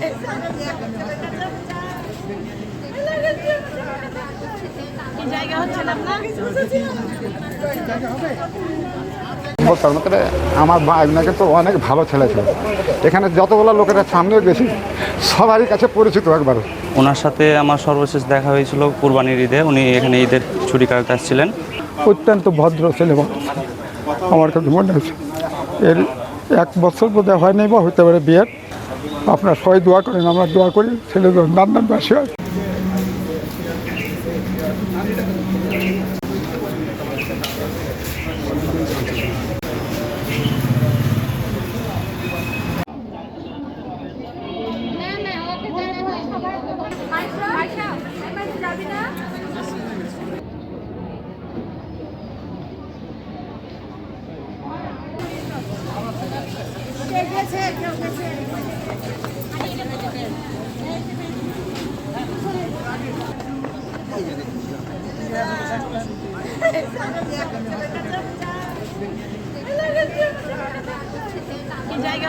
না তাহলে আমার ভাগনাকে তো অনেক ভালো ছেলে ছিল। এখানে যতগুলো লোকেরা সামনেও গেছি সবারই কাছে পরিচিত একবার। ওনার সাথে আমার সর্বশেষ দেখা হয়েছিল কুরবানির ঈদে। উনি এখানে ঈদের ছুটি কাটাতে আসছিলেন। অত্যন্ত ভদ্র ছেলে। আমার কাছে মনে হচ্ছে এর এক বছর বোধহয় হয়নি বা হতে পারে বিয়ের। আপনার সবাই দোয়া করেন আমরা দোয়া করি ছেলে নান্দান বাসী হয় আয়শা যাবি না জায়গা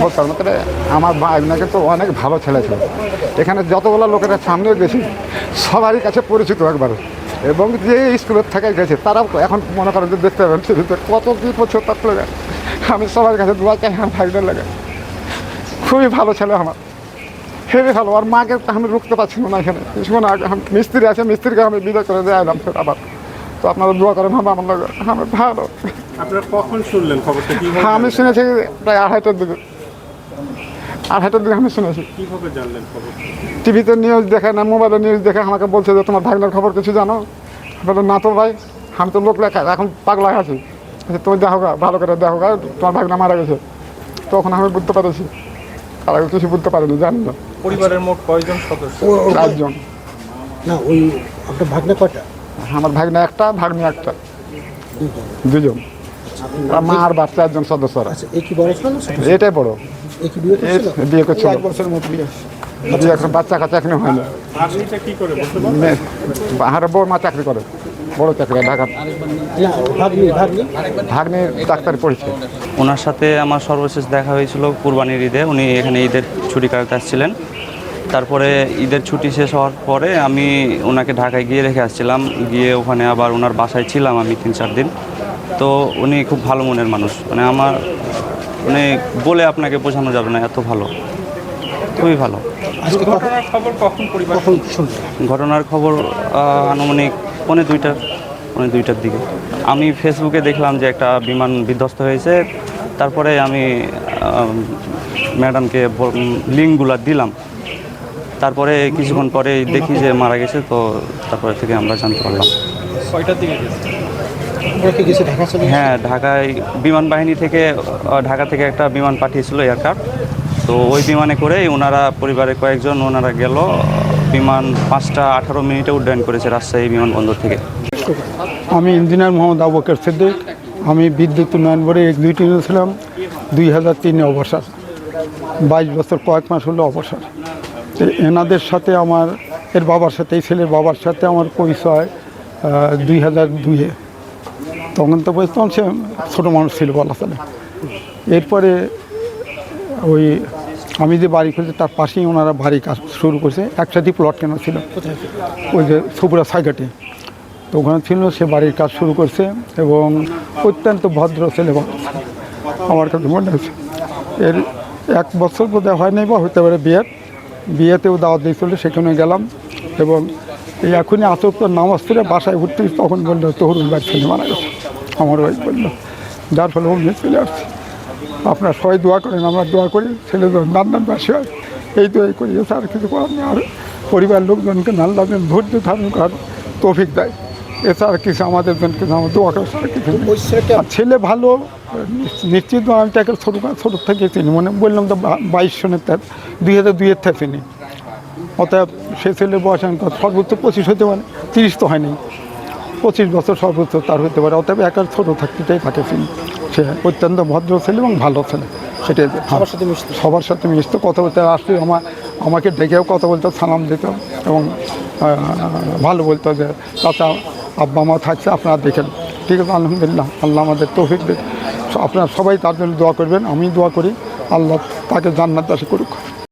না তাহলে আমার ভাগনাকে তো অনেক ভালো ছেলে ছিল। এখানে যতগুলো লোকেরা সামনেও গেছি সবারই কাছে পরিচিত একবার এবং যে স্কুলের থেকে গেছে তারাও এখন মনে করেন যে দেখতে পাবেন সেদিকে কত কী বছর তার লাগে আমি সবার কাছে দোয়া চাই আমার ভাগনার লাগে। খুবই ভালো ছেলে আমার। হেবি ভালো। আর মাকে তো আমি রুখতে পারছি না এখানে। কিছুক্ষণ আগে মিস্ত্রি আছে মিস্ত্রিকে আমি বিদায় করে দিয়ে এলাম ফের আবার। তো আপনারা দোয়া করেন হবে আমার লাগে। আমি ভালো। আপনারা কখন শুনলেন খবরটা? হ্যাঁ আমি শুনেছি প্রায় আড়াইটার দিকে। আড়াইটার দিকে আমি শুনেছি। কীভাবে জানলেন খবর? টিভিতে নিউজ দেখে না মোবাইলে নিউজ দেখে আমাকে বলছে যে তোমার ভাগনার খবর কিছু জানো? বলে না তো ভাই আমি তো লোক লেখা এখন পাগলা আছি। তুমি দেখো গা, ভালো করে দেখো গা, তোমার ভাগনা মারা গেছে। তখন আমি বুঝতে পারেছি তার আগে কিছু বুঝতে পারিনি জানি না। পরিবারের মোট কয়জন সদস্য? চারজন। না ওই আপনার ভাগনা কটা আমার ভাগনা একটা ভাগ্নি একটা। দুজন আর মা আর বাচ্চা একজন সদস্যরা। আচ্ছা? এটাই বড়। বিয়ে করছিল? এক বছরের মতো বিয়ে বিয়ে এখন বাচ্চা কাচ্চা এখনও পারবেন? মেয়ে- বাহারে বউ মা চাকরি করে বড় চাকরি ঢাকা না ভাগ্নি ভাগ্নি। পড়েছে। ওনার সাথে আমার সর্বশেষ দেখা হয়েছিল কুরবানির ঈদে উনি এখানে ঈদের ছুটি কাটাতে আসছিলেন। তারপরে ঈদের ছুটি শেষ হওয়ার পরে আমি ওনাকে ঢাকায় গিয়ে রেখে আসছিলাম। গিয়ে ওখানে আবার ওনার বাসায় ছিলাম আমি তিন চার দিন। তো উনি খুব ভালো মনের মানুষ। মানে আমার মানে বলে আপনাকে বোঝানো যাবে না এত ভালো। খুবই ভালো। ঘটনার খবর কখন পরিবার ঘটনার খবর আনুমানিক পৌনে দুইটার পৌনে দুইটার দিকে। আমি ফেসবুকে দেখলাম যে একটা বিমান বিধ্বস্ত হয়েছে তারপরে আমি ম্যাডামকে লিঙ্কগুলো দিলাম। তারপরে কিছুক্ষণ পরে দেখি যে মারা গেছে তো তারপরে থেকে আমরা জানতে পারলাম। কয়টার দিকে গেছে ওরা গেছে ঢাকা চলে হ্যাঁ ঢাকায় বিমান বাহিনী থেকে ঢাকা থেকে একটা বিমান পাঠিয়েছিল এয়ারক্রাফট তো ওই বিমানে করেই ওনারা পরিবারের কয়েকজন ওনারা গেল। বিমান পাঁচটা আঠারো মিনিটে উড্ডয়ন করেছে রাজশাহী বিমানবন্দর থেকে। আমি ইঞ্জিনিয়ার মোহাম্মদ আবু বকর সিদ্দিক। আমি বিদ্যুৎ উন্নয়ন বোর্ডে এক্সিকিউটিভ ছিলাম। দুই হাজার তিনে অবসর। বাইশ বছর কয়েক মাস হলো অবসর। তো এনাদের সাথে আমার এর বাবার সাথে এই ছেলের বাবার সাথে আমার পরিচয় দুই হাজার দুইয়ে। তখন তো তখন সে ছোটো মানুষ ছিল বলা চলে। এরপরে ওই আমি যে বাড়ি খুঁজছি তার পাশেই ওনারা বাড়ি কাজ শুরু করছে একসাথে প্লট কেনা ছিল। ওই যে সুপুরা সাইকাটে তো ওখানে ছিল, সে বাড়ির কাজ শুরু করছে এবং অত্যন্ত ভদ্র ছেলে আমার কাছে মনে হয়েছে এর এক বছর বোধহয় হয়নি বা হতে পারে বিয়ের। বিয়েতেও দাওয়াত দিয়েছিল, সেখানে গেলাম এবং এই এখনই আসর নামাজ পড়ে বাসায় উঠতে তখন বলল, তহরুল বাড়ি ছেলে মারা গেছে। আমার ওয়াইফ বলল, যার ফলে অমনি চলে আসছে। আপনারা সবাই দোয়া করেন, আমরা দোয়া করি, ছেলে নান্দান বাসী হয়। এই এই করি আর কিছু করার নেই। আর পরিবার লোকজনকে নাল্লা ধৈর্য ধারণ করার তৌফিক দেয়। এছাড়া কিছু আমাদের জন্য কিছু আমার দোয়া করে ছাড়া কিছু। ওই ছেলে ভালো, নিশ্চিত আমি তাকে ছোটো ছোটো থেকে চিনি। মানে বললাম তো বাইশ সনের তার দুই হাজার দুইয়ের থেকে চিনি। অতএব সে ছেলে বয়স সর্বোচ্চ পঁচিশ হতে পারে। তিরিশ তো হয়নি। পঁচিশ বছর সর্বোচ্চ তার হতে পারে। অতএব একার ছোটো থাকতেটাই তাকে চিনি সে অত্যন্ত ভদ্র ছেলে এবং ভালো ছেলে। সেটাই সবার সাথে মিশতে। সবার সাথে মিশতে। কথা বলতে আসলে আমার আমাকে ডেকেও কথা বলতো সালাম দিত এবং ভালো বলতো যে চাচা আব্বা মা থাকছে আপনারা দেখেন ঠিক আছে আলহামদুলিল্লাহ। আল্লাহ আমাদের তৌফিক আপনারা সবাই তার জন্য দোয়া করবেন। আমি দোয়া করি। আল্লাহ তাকে জান্নাত দাসী করুক।